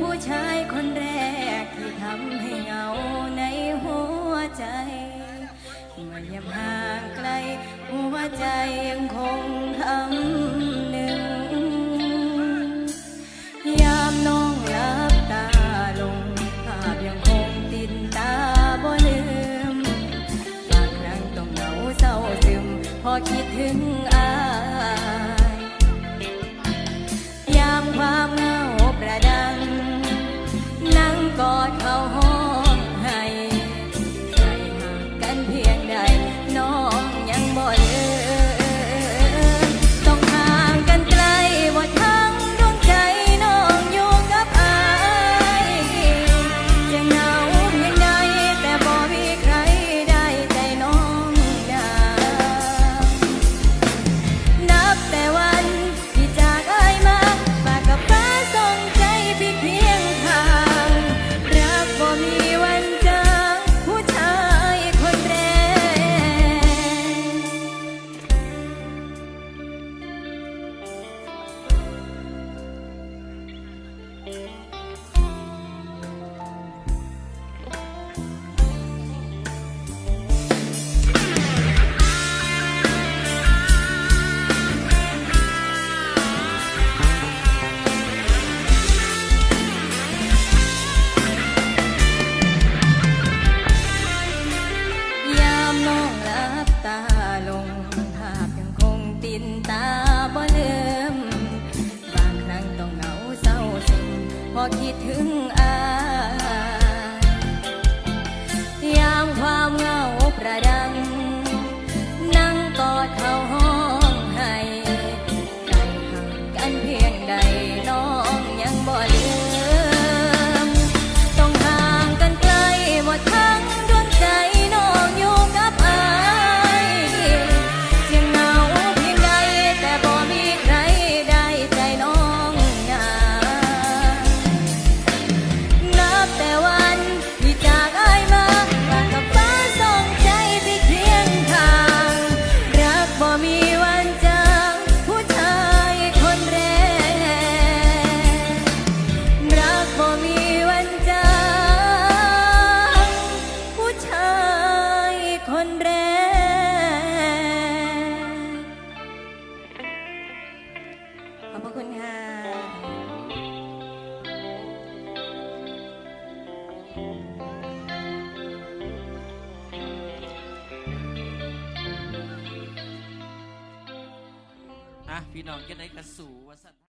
ผู้ชายคนแรกที่ทำให้เหงาในหัวใจเมื่อยัมห่างไกล หัวใจยังคงทำหนึ่ง ยามน้องหลับตาลง ภาพยังคงติดตาบ่ลืมบางครั้งต้องเหงาเศร้าซึม พอคิดถึงอา ถึงอ ขอบคุณค่ะ อะพี่น้องจะได้กระสูวาสัน